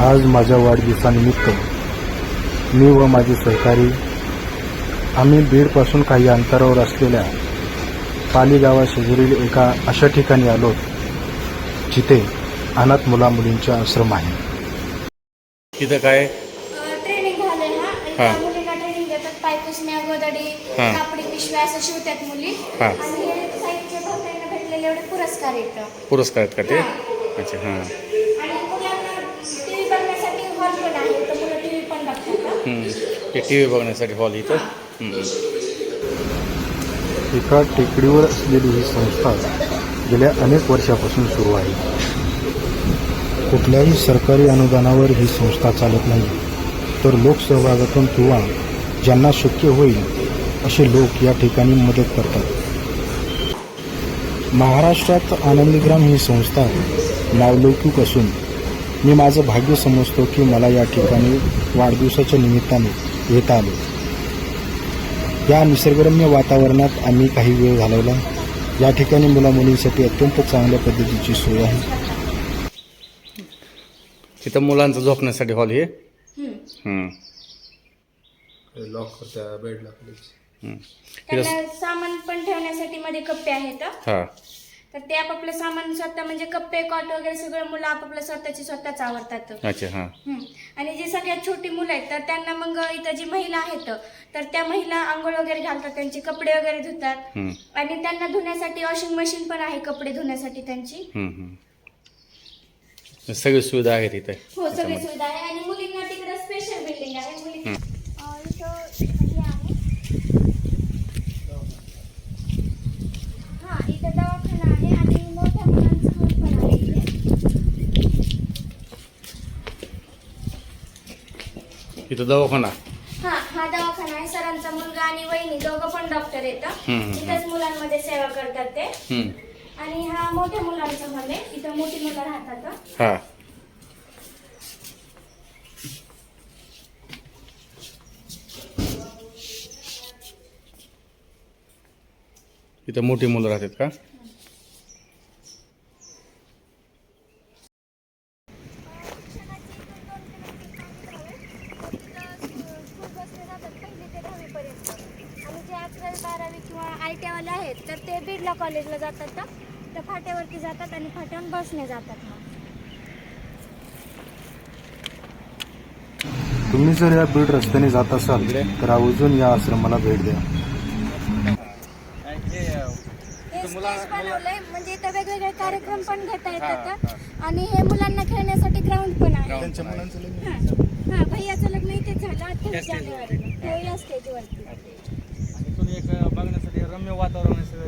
आज माझ्या वाढदिवसानिमित्त मी व माझे सहकारी आम्ही बीडपासून काही अंतरावर असलेल्या पाली गावाशेजारील एका अशा ठिकाणी आलो जिथे अनाथ मुला मुलींचा आश्रम आहे तिथं काय ट्रेनिंग झाले हा आणि हा. त्या मुलींना ट्रेनिंग देतात पायपुसण्या गोदडी हा. कापडी पिशव्या असं शिवतात मुली हा. आणि हे साहित्य भक्तांना भेटलेले एवढे पुरस्कार येतं पुरस्कार आहेत का ते. अच्छा हां आणि मुलांना टीव्ही बघण्यासाठी हॉल पण आहे तर मुलं टीव्ही पण बघतात हा. हम्म. ते टी व्ही बघण्यासाठी हॉल इथं? हम्म. एका टेकडीवर असलेली ही संस्था गेल्या अनेक वर्षापासून सुरू आहे. कुठल्याही सरकारी अनुदानावर ही संस्था चालत नाही. तर लोकसहभागातून किंवा ज्यांना शक्य होईल असे लोक या ठिकाणी मदत करतात. महाराष्ट्रात आनंदीग्राम ही संस्था नावलौकिक असून मी माझं भाग्य समजतो की मला या ठिकाणी वाढदिवसाच्या निमित्ताने येता आले या निसर्गरम्य वातावरणात आम्ही काही वेळ घालवला या ठिकाणी मुला मुलींसाठी अत्यंत चांगल्या पद्धतीची सोय आहे तिथं मुलांचं झोपण्यासाठी हॉल हे हम्म. हम्म. लॉक करता बेड हम्म. तिथं त्यांना सामान पण ठेवण्यासाठी मध्ये कप्पे आहेत हा. तर ते आपापलं सामान स्वतः म्हणजे कप्पे कॉट वगैरे सगळं मुलं आपापलं स्वतःची स्वतःच आवडतात. अच्छा हां. हम्म. आणि जी सगळ्यात छोटी मुलं आहेत तर त्यांना मग इथं जी महिला आहेत तर त्या महिला आंघोळ वगैरे घालतात त्यांचे कपडे वगैरे धुतात. हम्म. आणि त्यांना धुण्यासाठी वॉशिंग मशीन पण आहे कपडे धुण्यासाठी त्यांची. हम्म, हम्म. सगळी सुविधा आहे तिथे हो सगळी सुविधा आहे. आणि मुलींना तिकडे स्पेशल बिल्डिंग आहे. मुली अं, इथं हे आहे हा इथं दवाखाना आहे आणि मोठ्या मुलांचं हॉल पण आहे इथे इथं दवाखाना. हा हा दवाखाना आहे. सरांचा मुलगा आणि वहिनी दोघं पण डॉक्टर येतात हम्म, हम्म. इथंच मुलांमध्ये सेवा करतात ते. हम्म. आणि हा मोठ्या मुलांचा हॉल आहे. इथं मोठी मुलं राहतात हां. इथं मोठी मुलं राहतात का आणि जे अकरावी बारावी किंवा वाले आहेत तर ते बिर्ला कॉलेजला जातात ना तर फाट्यावरती जातात आणि फाट्यावरून बसने जातात मग. तुम्ही जर या बीड रस्त्याने जात असाल तर आवर्जून या आश्रमाला भेट द्या. बनवलंय म्हणजे इथं वेगवेगळे कार्यक्रम पण घेता येतात आणि हे मुलांना खेळण्यासाठी ग्राउंड पण आहे. हा. हा भैयाचं लग्न इथेच झालं अठ्ठावीस जानेवारी हो या स्टेजवरती बघण्यासाठी रम्य वातावरण आहे सगळं.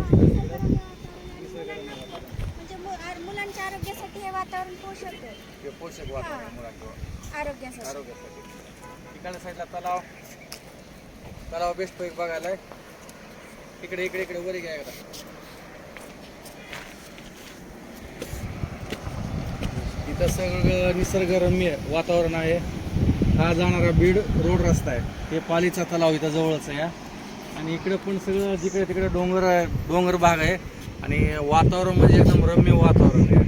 म्हणजे मु- मुलांच्या आरोग्यासाठी हे वातावरण पोषक आहे. पोषक हा. आरोग्यासाठी. आरोग्यासाठी. तिकडल्या साईडला तलाव. तलाव बेस्ट पैक बघायला आहे. इकडे इकडे इकडे वर घ्या एकदा. इथं सगळं निसर्गरम्य वातावरण आहे. हा जाणारा बीड रोड रस्ता आहे. हे पालीचा तलाव इथं जवळच आहे हा. आणि इकडं पण सगळं जिकडे तिकडे डोंगर आहे डोंगर भाग आहे. आणि वातावरण म्हणजे एकदम रम्य वातावरण आहे.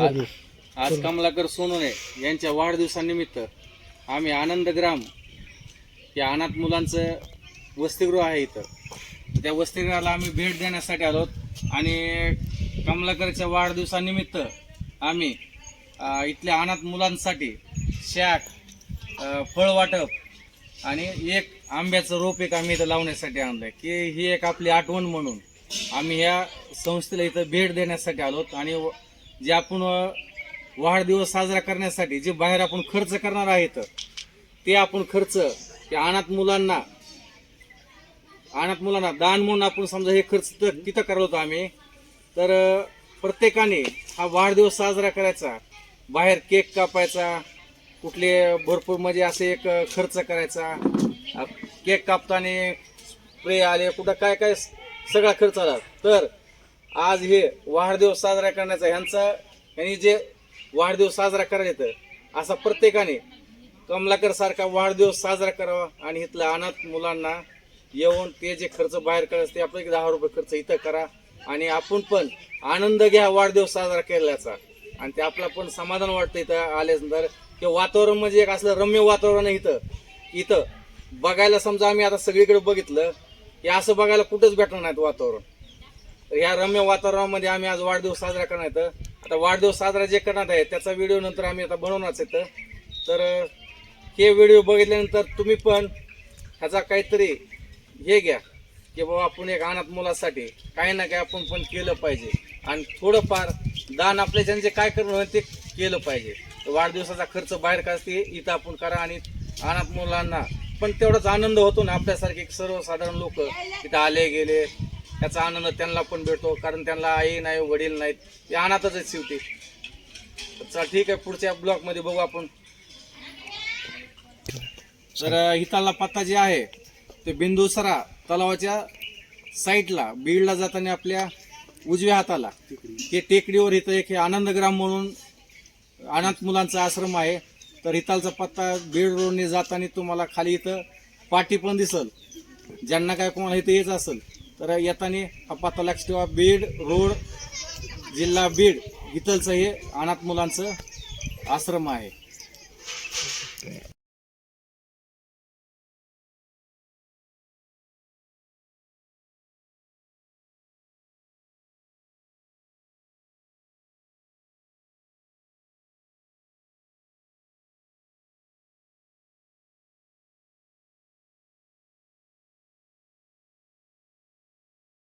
आज आज कमलाकर सोनवणे यांच्या वाढदिवसानिमित्त आम्ही आनंदग्राम या अनाथ मुलांचं वसतिगृह आहे इथं. त्या वसतिगृहाला आम्ही भेट देण्यासाठी आलो आणि कमलाकरच्या वाढदिवसानिमित्त आम्ही अ, इथल्या अनाथ मुलांसाठी शॅक अ, फळ वाटप आणि एक आंब्याचं रोप एक आम्ही इथं लावण्यासाठी आणलंय. की ही एक आपली आठवण म्हणून आम्ही ह्या संस्थेला इथं भेट देण्यासाठी आलोत आणि व- जे आपण वाढदिवस साजरा करण्यासाठी जे बाहेर आपण खर्च करणार आहेत ते आपण खर्च त्या अनाथ मुलांना अनाथ मुलांना दान म्हणून आपण समजा हे खर्च तर तिथं करत होतो आम्ही. तर प्रत्येकाने हा वाढदिवस साजरा करायचा. बाहेर केक कापायचा कुठले भरपूर म्हणजे असे एक खर्च करायचा. केक कापताना स्प्रे आले कुठं काय काय सगळा खर्च आला. तर आज हे वाढदिवस साजरा करण्याचा ह्यांचा यांनी जे वाढदिवस साजरा करायचं येतं असा प्रत्येकाने कमलाकर सारखा वाढदिवस साजरा करावा आणि इथल्या अनाथ मुलांना येऊन ते जे खर्च बाहेर करायचं ते आपलं एक दहा रुपये खर्च इथं करा आणि आपण पण आनंद घ्या वाढदिवस साजरा केल्याचा. आणि ते आपला पण समाधान वाटतं इथं आल्यानंतर. ते वातावरण म्हणजे एक असलं रम्य वातावरण आहे इथं. इथं बघायला समजा आम्ही आता सगळीकडे बघितलं हे असं बघायला कुठंच भेटणार नाहीत वातावरण. तर रम्य वातावरणामध्ये आम्ही आज वाढदिवस साजरा करणार तर आता वाढदिवस साजरा जे करणार आहे त्याचा व्हिडिओ नंतर आम्ही आता बनवणारच येतं तर हे व्हिडिओ बघितल्यानंतर तुम्ही पण ह्याचा काहीतरी हे घ्या की बाबा आपण एक अनाथ मुलासाठी काही ना काही आपण पण केलं पाहिजे. आणि थोडंफार दान आपल्या ज्यांचे काय करणं ते केलं पाहिजे. वाढदिवसाचा खर्च बाहेर काढते इथं आपण करा आणि अनाथ मुलांना पण तेवढाच आनंद होतो ना आपल्यासारखे सर्वसाधारण लोक इथं आले गेले याचा आनंद त्यांना पण भेटतो कारण त्यांना आई नाही वडील नाहीत. ते अनाथच आहेत शेवटी. चल चला ठीक आहे पुढच्या ब्लॉकमध्ये बघू आपण. तर हिताला पत्ता जे आहे ते बिंदुसरा तलावाच्या साईडला बीडला जाताना आपल्या उजव्या हाताला. हे टेकडीवर इथं एक हे आनंदग्राम म्हणून अनाथ मुलांचा आश्रम आहे. तर हितालचा पत्ता बीड रोडने जाताना तुम्हाला खाली इथं पाटी पण दिसल. ज्यांना काय कोणाला इथं यायचं असेल तर येताना हा पत्ता लक्ष ठेवा बीड रोड जिल्हा बीड इथलचं हे अनाथ मुलांचं आश्रम आहे.